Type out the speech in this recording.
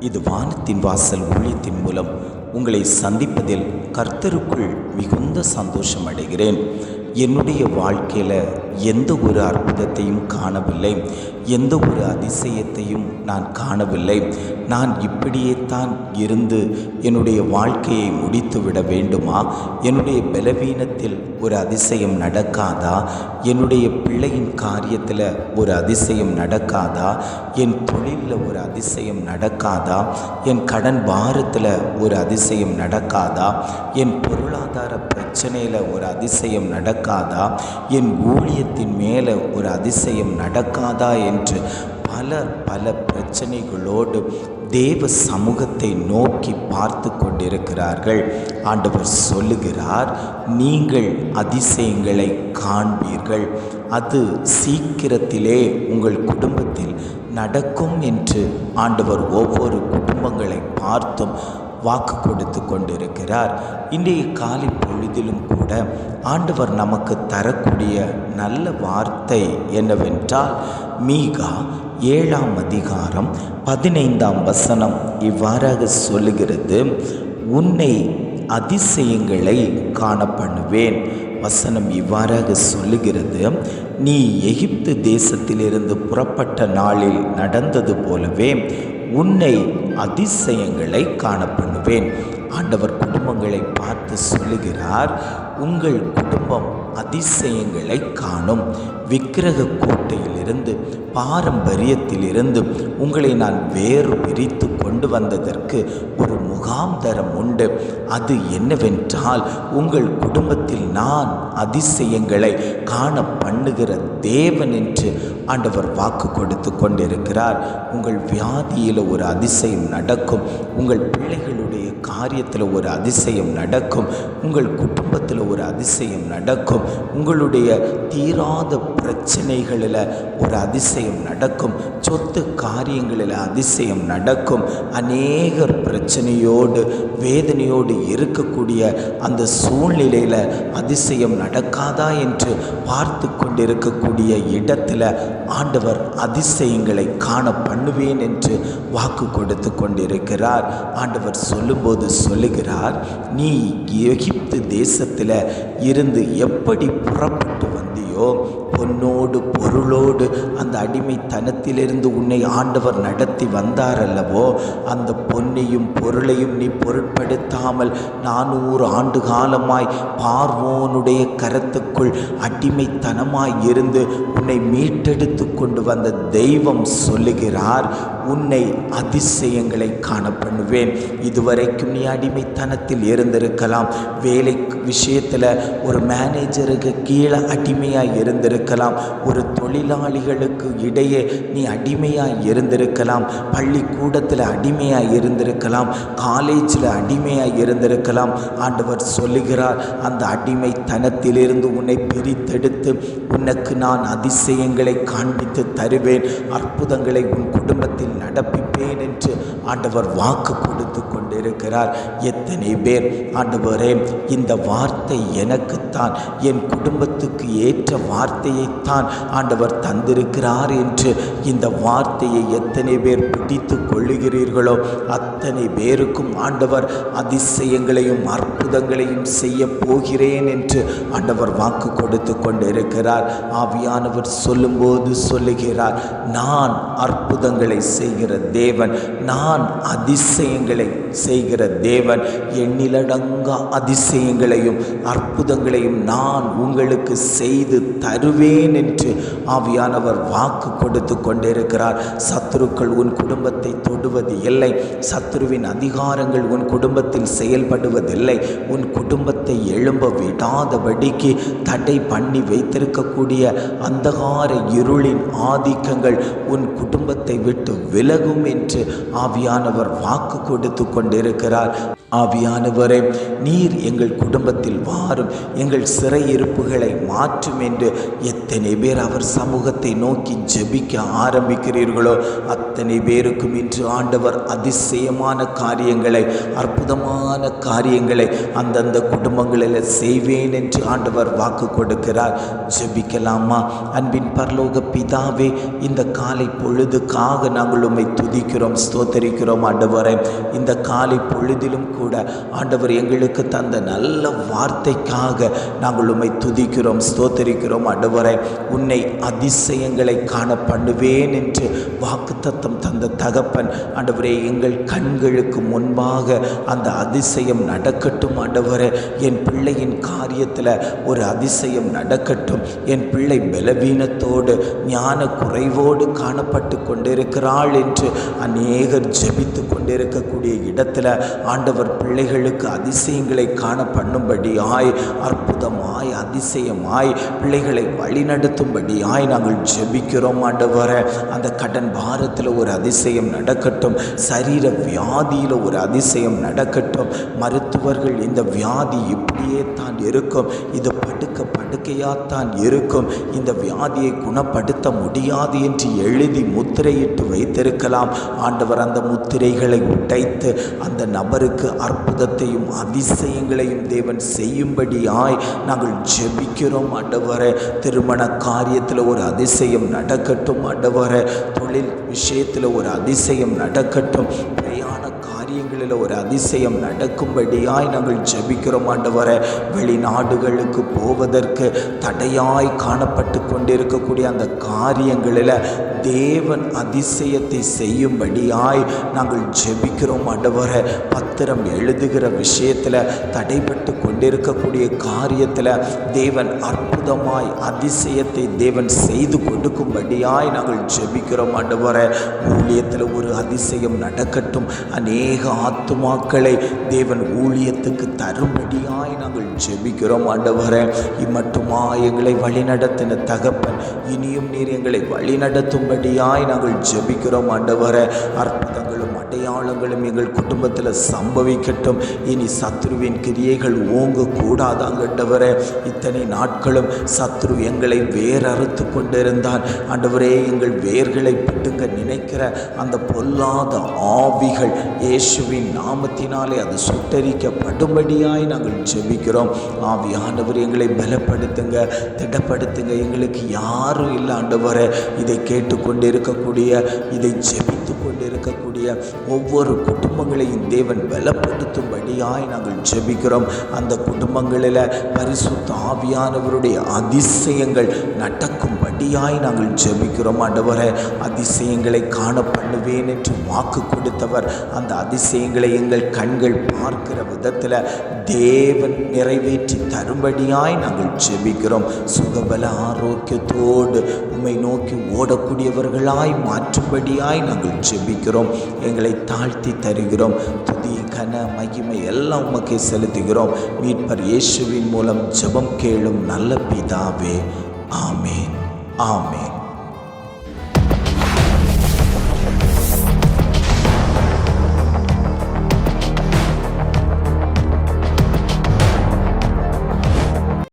இது வானத்தின் வாசல் ஊழியத்தின் மூலம் உங்களை சந்திப்பதில் கர்த்தருக்குள் மிகுந்த சந்தோஷம் அடைகிறேன் என்னுடைய வாழ்க்கையில் எந்த ஒரு அற்புதத்தையும் காணவில்லை. எந்த ஒரு அதிசயத்தையும் நான் காணவில்லை. நான் இப்படியே தான் இருந்து என்னுடைய வாழ்க்கையை முடித்து விட வேண்டுமா? என்னுடைய பலவீனத்தில் ஒரு அதிசயம் நடக்காதா? என்னுடைய பிள்ளையின் காரியத்தில் ஒரு அதிசயம் நடக்காதா? என் தொழிலில் ஒரு அதிசயம் நடக்காதா? என் கடன் பாரத்தில் ஒரு அதிசயம் நடக்காதா? என் பொருளாதார பிரச்சனையில் ஒரு அதிசயம் நடக்காதா? என் ஊழியத்தின் மேலே ஒரு அதிசயம் நடக்காதா? என்று பலர் பல பிரச்சனைகளோடு தேவ சமூகத்தை நோக்கி பார்த்து கொண்டிருக்கிறார்கள். ஆண்டவர் சொல்லுகிறார் நீங்கள் அதிசயங்களை காண்பீர்கள். அது சீக்கிரத்திலே உங்கள் குடும்பத்தில் நடக்கும் என்று ஆண்டவர் ஒவ்வொரு குடும்பங்களை பார்த்தும் வாக்கு கொடுத்து கொண்டிருக்கிறார். இன்றைய காலை பொழுதிலும் கூட ஆண்டவர் நமக்கு தரக்கூடிய நல்ல வார்த்தை என்னவென்றால் மீகா ஏழாம் அதிகாரம் பதினைந்தாம் வசனம் இவ்வாறாக சொல்லுகிறது உன்னை அதிசயங்களை காணப்பண்ணுவேன். வசனம் இவ்வாறாக சொல்லுகிறது நீ எகிப்து தேசத்திலிருந்து புறப்பட்ட நாளில் நடந்தது போலவே உன்னை அதிசயங்களை காண பண்ணுவேன் ஆண்டவர் குடும்பங்களை பார்த்து சொல்லுகிறார் உங்கள் குடும்பம் அதிசயங்களை காணும். விக்கிரக கோட்டையிலிருந்து பாரம்பரியத்திலிருந்து உங்களை நான் வேறு பிரித்து கொண்டு வந்ததற்கு ஒரு முகாந்தரம் உண்டு. அது என்னவென்றால் உங்கள் குடும்பத்தில் நான் அதிசயங்களை காண பண்ணுகிற தேவன் என்று ஆண்டவர் வாக்கு கொடுத்து கொண்டிருக்கிறார். உங்கள் வியாதியில் ஒரு அதிசயம் நடக்கும். உங்கள் பிள்ளைகளுடைய காரியத்தில் ஒரு அதிசயம் நடக்கும். உங்கள் குடும்பத்தில் ஒரு அதிசயம் நடக்கும். உங்களுடைய தீராத பிரச்சனைகளில் ஒரு அதிசயம் நடக்கும். சொத்து காரியங்களில் அதிசயம் நடக்கும். அநேகர் பிரச்சனையோடு வேதனையோடு இருக்கக்கூடிய அந்த சூழ்நிலையில் அதிசயம் நடக்காதா என்று பார்த்து கொண்டிருக்கக்கூடிய இடத்துல ஆண்டவர் அதிசயங்களை காண பண்ணுவேன் என்று வாக்கு கொடுத்து கொண்டிருக்கிறார். ஆண்டவர் சொல்லும்போது சொல்லுகிறார் நீ எகிப்து தேசத்தில் இருந்து எப்படி புறப்பட்டு வந்தியோ பொன்னோடு பொருளோடு அந்த அடிமைத்தனத்திலிருந்து உன்னை ஆண்டவர் நடத்தி வந்தார் அல்லவோ அந்த பொன்னையும் பொருளையும் நீ பொருட்படுத்தாமல் நானூறு ஆண்டு காலமாய் பார்வோனுடைய உனக்குள் அடிமைத்தனமாய் இருந்து உன்னை மீட்டெடுத்து கொண்டு வந்த தெய்வம் சொல்லுகிறார் உன்னை அதிசயங்களை காண பண்ணுவேன் இதுவரைக்கும் நீ அடிமைத்தனத்தில் இருந்திருக்கலாம். வேலை விஷயத்தில் ஒரு மேனேஜருக்கு கீழே அடிமையாக இருந்திருக்கலாம். ஒரு தொழிலாளிகளுக்கு இடையே நீ அடிமையாக இருந்திருக்கலாம். பள்ளிக்கூடத்தில் அடிமையாக இருந்திருக்கலாம். காலேஜில் அடிமையாக இருந்திருக்கலாம். ஆண்டவர் சொல்லுகிறார் அந்த அடிமைத்தனத்திலிருந்து உன்னை பிரித்தெடுத்து உனக்கு நான் அதிசயங்களை காண்பித்து தருவேன் அற்புதங்களை உன் குடும்பத்தில் நடப்பிப்பேன் என்று ஆண்டவர் வாக்கு கொடுத்து கொண்டிருக்கிறார். எத்தனை பேர் ஆண்டவரே இந்த வார்த்தை எனக்குத்தான் என் குடும்பத்துக்கு ஏற்ற வார்த்தையைத்தான் ஆண்டவர் தந்திருக்கிறார் என்று இந்த வார்த்தையை எத்தனை பேர் பிடித்து கொள்ளுகிறீர்களோ அத்தனை பேருக்கும் ஆண்டவர் அதிசயங்களையும் அற்புதங்களையும் செய்ய போகிறேன் என்று ஆண்டவர் வாக்கு கொடுத்து கொண்டிருக்கிறார். ஆவியானவர் சொல்லும்போது சொல்லுகிறார் நான் அற்புதங்களை செய்கிற தேவன் நான் அதிசயங்களை செய்கிற தேவன். எண்ணிலடங்கா அதிசயங்களையும் அற்புதங்களையும் நான் உங்களுக்கு செய்து தருவேன் என்று ஆவியானவர் வாக்கு கொடுத்து கொண்டிருக்கிறார். சத்துருக்கள் உன் குடும்பத்தை தொடுவது இல்லை சத்துருவின் அதிகாரங்கள் உன் குடும்பத்தில் செயல்படுவதில்லை. உன் குடும்பத்தை எழும்ப விடாதபடிக்கு தடை பண்ணி வைத்திருக்கக்கூடிய அந்தகார இருளின் ஆதிக்கங்கள் உன் குடும்பத்தை விட்டு விலகும் என்று ஆவியானவர் வாக்கு கொடுத்து கொண்டிருக்கிறார். ஆவியானவரே நீர் எங்கள் குடும்பத்தில் வாரும் எங்கள் சிறையிருப்புகளை மாற்றும் என்று எத்தனை பேர் அவர் சமூகத்தை நோக்கி ஜெபிக்க ஆரம்பிக்கிறீர்களோ அத்தனை பேருக்கும் இன்று ஆண்டவர் அதிசயமான காரியங்களை அற்புதமான காரியங்களை அந்தந்த குடும்பங்களில் செய்வேன் என்று ஆண்டவர் வாக்கு கொடுக்கிறார். ஜெபிக்கலாமா? அன்பின் பரலோக பிதாவே இந்த காலை பொழுதுக்காக நாங்கள் உம்மை துதிக்கிறோம் ஸ்தோத்தரிக்கிறோம் ஆண்டவரை. இந்த காலை பொழுதிலும் கூட ஆண்டவர் எங்களுக்கு தந்த நல்ல வார்த்தைக்காக நாங்கள் உம்மை துதிக்கிறோம் ஸ்தோத்தரிக்கிறோம் ஆண்டவரை. உன்னை அதிசயங்களை காண பண்ணுவேன் என்று வாக்குத்தத்தம் தந்த தகப்பன். ஆண்டவரே எங்கள் கண்களுக்கு முன்பாக அந்த அதிசயம் நடக்கட்டும் ஆண்டவரே. என் பிள்ளையின் காரியத்தில் ஒரு அதிசயம் நடக்கட்டும். என் பிள்ளை பலவீனத்தோடு ஞான குறைவோடு காணப்பட்டு கொண்டிருக்கிறாள் என்று அநேகர் ஜபித்து கொண்டிருக்கக்கூடிய இடத்துல ஆண்டவர் பிள்ளைகளுக்கு அதிசயங்களை காண பண்ணும்படியாய் அற்புதமாய் அதிசயமாய் பிள்ளைகளை வழி வழிநடத்தும்படியாய் நாங்கள் ஜெபிக்கிறோம் ஆண்டவர. அந்த கடன் பாரத்தில் ஒரு அதிசயம் நடக்கட்டும். சரீர வியாதியில் ஒரு அதிசயம் நடக்கட்டும். மருத்துவர்கள் இந்த வியாதி இப்படியே தான் இருக்கும். இது படுக்க படுக்கையாகத்தான் இருக்கும். இந்த வியாதியை குணப்படுத்த முடியாது என்று எழுதி முத்திரையிட்டு வைத்திருக்கலாம். ஆண்டவர் அந்த முத்திரைகளை உடைத்து அந்த நபருக்கு அற்புதத்தையும் அதிசயங்களையும் தேவன் செய்யும்படியாய் நாங்கள் ஜெபிக்கிறோம் ஆண்டவரை. திருமண காரியத்தில் ஒரு அதிசயம் நடக்கட்டும் ஆண்டவரே. தொழில் விஷயத்தில் ஒரு அதிசயம் நடக்கட்டும். பிரயாண காரியங்களில் ஒரு அதிசயம் நடக்கும்படியாய் நாங்கள் ஜெபிக்கிறோம் ஆண்டவரே. வெளிநாடுகளுக்கு போவதற்கு தடையாய் காணப்பட்டு கொண்டிருக்கக்கூடிய அந்த காரியங்களில் தேவன் அதிசயத்தை செய்யும்படியாய் நாங்கள் ஜெபிக்கிறோம் ஆண்டவரே. பத்திரம் எழுதுகிற விஷயத்தில் தடைப்பட்டு கொண்டிருக்கக்கூடிய காரியத்தில் தேவன் அற்புதமாய் அதிசயத்தை தேவன் செய்து கொடுக்கும்படியாய் நாங்கள் ஜெபிக்கிறோம் ஆண்டவரே. ஊழியத்தில் ஒரு அதிசயம் நடக்கட்டும். அநேக ஆத்துமாக்களை தேவன் ஊழியத்துக்கு தரும்படியாய் நாங்கள் ஜெபிக்கிறோம் ஆண்டவரே. இம்மட்டுமா எங்களை வழிநடத்தின தகப்பன் இனியும் நீர் எங்களை வழிநடத்தும்படியாய் நாங்கள் ஜெபிக்கிறோம் ஆண்டவரே. அற்புதங்களும் அடையாளங்களும் எங்கள் குடும்பத்தில் சம்பவிக்கட்டும். இனி சத்ருவின் கிரியைகள் ஓங்க கூடாதாங்கட்டவரே இத்தனை நாட்களும் சத்ரு எங்களை வேறறுத்து கொண்டிருந்தான். ஆண்டவரே எங்கள் வேர்களை பிடுங்க நினைக்கிற அந்த பொல்லாத ஆவிகள் இயேசுவின் நாமத்தினாலே அது சுட்டரிக்கப்படும்படியாய் நாங்கள் ஜெபிக்கிறோம். ஆவியானவர் எங்களை பலப்படுத்துங்க திடப்படுத்துங்க. எங்களுக்கு யாரும் இல்லை வர இதை கேட்டுக்கொண்டு இருக்கக்கூடிய இதை ஜெபித்து கொண்டு இருக்கக்கூடிய ஒவ்வொரு குடும்பங்களையும் தேவன் பலப்படுத்தும்படியாய் நாங்கள் ஜெபிக்கிறோம். அந்த குடும்பங்களில் பரிசுத்த ஆவியானவருடைய அதிசயங்கள் நட்ட நடக்கும்படியாய் நாங்கள் ஜெபிக்கிறோம் ஆண்டவரே. அதிசயங்களை காண பண்ணுவேன் என்று வாக்கு கொடுத்தவர். அந்த அதிசயங்களை எங்கள் கண்கள் பார்க்கிற விதத்தில் தேவன் நிறைவேற்றி தரும்படியாய் நாங்கள் ஜெபிக்கிறோம். சுகபல ஆரோக்கியத்தோடு உம்மை நோக்கி ஓடக்கூடியவர்களாய் மாற்றும்படியாய் நாங்கள் ஜெபிக்கிறோம். எங்களை தாழ்த்தி தருகிறோம். துதி கன மகிமை எல்லாம் உமக்கே செலுத்துகிறோம். மீட்பர் இயேசுவின் மூலம் ஜெபம் கேளும் நல்ல பிதாவே. ஆமேன். ஆமேன்.